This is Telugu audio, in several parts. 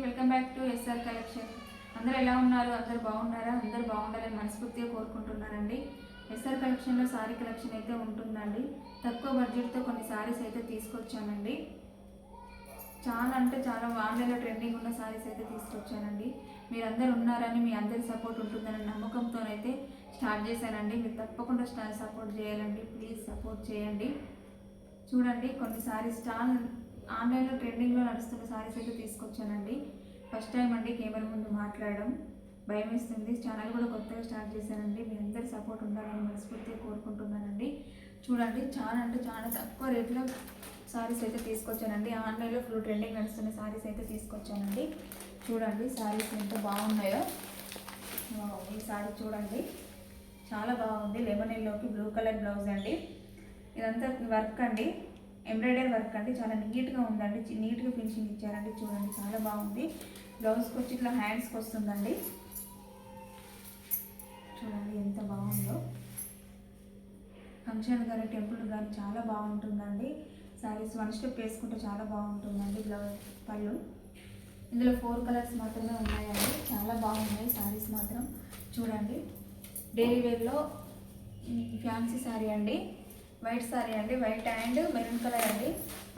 Welcome back to SR collection అందరూ ఎలా ఉన్నారు? అందరు బాగున్నారా? అందరు బాగుండాలని మనస్ఫూర్తిగా కోరుకుంటున్నారండి. ఎస్ఆర్ కలెక్షన్లో సారీ కలెక్షన్ అయితే ఉంటుందండి. తక్కువ బడ్జెట్తో కొన్ని సారీస్ అయితే తీసుకొచ్చానండి. చాలా అంటే చాలా ఆన్లైన్లో ట్రెండింగ్ ఉన్న సారీస్ అయితే తీసుకొచ్చానండి. మీరు అందరు ఉన్నారని మీ అందరి సపోర్ట్ ఉంటుందనే నమ్మకంతోనైతే స్టార్ట్ చేశానండి. మీరు తప్పకుండా స్టా- సపోర్ట్ చేయాలండి. ప్లీజ్ సపోర్ట్ చేయండి. చూడండి కొన్ని సారీస్ చాలా ఆన్లైన్లో ట్రెండింగ్లో నడుస్తున్న సారీస్ అయితే తీసుకొచ్చానండి. ఫస్ట్ టైం అండి కెమెరా ముందు మాట్లాడడం. భయం వేస్తుంది. ఛానల్ కూడా కొత్తగా స్టార్ట్ చేశానండి. మీ అందరి సపోర్ట్ ఉండాలని మనస్ఫూర్తిగా కోరుకుంటున్నానండి. చూడండి చాలా అంటే చాలా తక్కువ రేట్లో సారీస్ అయితే తీసుకొచ్చానండి. ఆన్లైన్లో ఫుల్ ట్రెండింగ్ నడుస్తున్న సారీస్ అయితే తీసుకొచ్చానండి. చూడండి సారీస్ ఎంత బాగున్నాయో. ఈ సారీ చూడండి. చాలా బాగుంది. లెమన్ ఎల్లోకి బ్లూ కలర్ బ్లౌజ్ అండి. ఇదంతా వర్క్ అండి. ఎంబ్రాయిడరీ వర్క్ అండి. చాలా నీట్గా ఉందండి. నీట్గా ఫినిషింగ్ ఇచ్చారండి. చూడండి చాలా బాగుంది. బ్లౌజ్కి వచ్చి ఇట్లా హ్యాండ్స్కి వస్తుందండి. చూడండి ఎంత బాగుందో. ఫంక్షన్ కానీ టెంపుల్ కానీ చాలా బాగుంటుందండి. సారీస్ వన్ స్టెప్ వేసుకుంటే చాలా బాగుంటుందండి బ్లౌజ్ పళ్ళు. ఇందులో ఫోర్ కలర్స్ మాత్రమే ఉన్నాయండి. చాలా బాగున్నాయి సారీస్ మాత్రం. చూడండి డైలీ వేర్లో ఫ్యాన్సీ శారీ అండి. వైట్ సారీ అండి. వైట్ అండ్ మెరూన్ కలర్ అండి.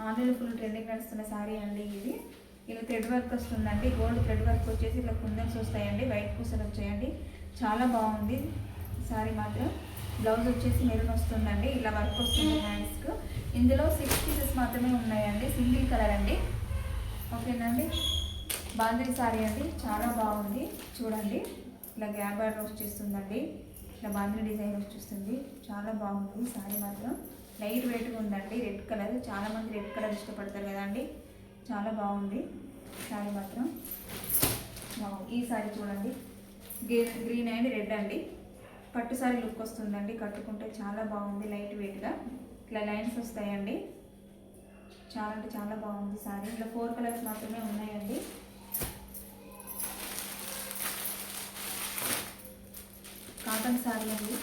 ఆన్లైన్లో ఫుల్ ట్రెండింగ్ నడుస్తున్న శారీ అండి ఇది. ఇలా థ్రెడ్ వర్క్ వస్తుందండి. గోల్డ్ థ్రెడ్ వర్క్ వచ్చేసి ఇలా కుందన్స్ వస్తాయండి. వైట్ పూసలు వచ్చాయండి. చాలా బాగుంది శారీ మాత్రం. బ్లౌజ్ వచ్చేసి మెరూన్ వస్తుందండి. ఇలా వర్క్ వస్తుంది హ్యాండ్స్కు. ఇందులో సిక్స్ పీసెస్ మాత్రమే ఉన్నాయండి. సింగిల్ కలర్ అండి. ఓకేనండి. బాందిరి సారీ అండి. చాలా బాగుంది. చూడండి. ఇలా గ్యాప్ బార్డర్ వచ్చేస్తుందండి. ఇట్లా బాందిరి డిజైన్ వచ్చేస్తుంది చాలా బాగుంది. సారీ మాత్రం లైట్ వెయిట్గా ఉందండి. రెడ్ కలర్ చాలా మంది రెడ్ కలర్ ఇష్టపడతారు కదండి చాలా బాగుంది. సారీ మాత్రం. బాగుంది ఈ సారీ చూడండి. గ్రీన్ గ్రీన్ అండ్ రెడ్ అండి. పట్టు సారీ లుక్ వస్తుందండి. కట్టుకుంటే చాలా బాగుంది. లైట్ వెయిట్గా ఇట్లా లైన్స్ వస్తాయండి. చాలా అంటే చాలా బాగుంది సారీ. ఇలా ఫోర్ కలర్స్ మాత్రమే ఉన్నాయండి. కాటన్ శారీ అండి.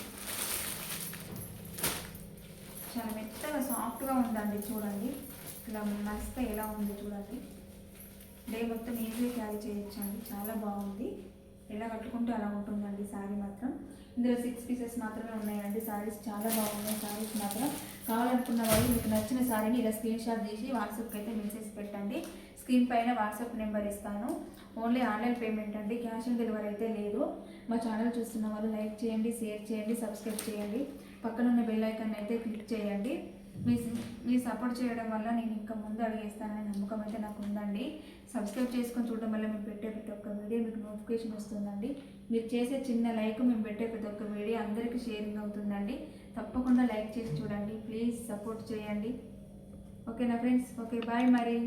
చాలా మెత్తగా సాఫ్ట్గా ఉందండి చూడండి. ఇలా మస్తే ఎలా ఉంది చూడండి. డే మొత్తం ఈజీగా క్యారీ చేయొచ్చండి చాలా బాగుంది. ఎలా కట్టుకుంటే అలా ఉంటుందండి శారీ మాత్రం. ఇందులో సిక్స్ పీసెస్ మాత్రమే ఉన్నాయండి. శారీస్ చాలా బాగున్నాయి. శారీస్ మాత్రం కావాలనుకున్న వాళ్ళు మీకు నచ్చిన శారీని ఇలా స్క్రీన్ షాట్ తీసి వాట్సాప్కి అయితే మెసేజ్ పెట్టండి. స్క్రీన్ పైన వాట్సాప్ నెంబర్ ఇస్తాను. ఓన్లీ ఆన్లైన్ పేమెంట్ అండి. క్యాష్ ఆన్ డెలివరీ అయితే లేదు. మా ఛానల్ చూస్తున్న వాళ్ళు లైక్ చేయండి షేర్ చేయండి సబ్స్క్రైబ్ చేయండి. పక్కన ఉన్న బెల్ ఐకాన్ అయితే క్లిక్ చేయండి. మీ మీ సపోర్ట్ చేయడం వల్ల నేను ఇంకా ముందు అడిగేస్తాననే నమ్మకం అయితే నాకు ఉందండి. సబ్స్క్రైబ్ చేసుకొని చూడడం వల్ల మేము పెట్టే ప్రతి ఒక్క వీడియో మీకు నోటిఫికేషన్ వస్తుందండి. మీరు చేసే చిన్న లైక్ మేము పెట్టే ప్రతి ఒక్క వీడియో అందరికీ షేరింగ్ అవుతుందండి. తప్పకుండా లైక్ చేసి చూడండి. ప్లీజ్ సపోర్ట్ చేయండి. ఓకేనా ఫ్రెండ్స్? ఓకే బాయ్ మరి.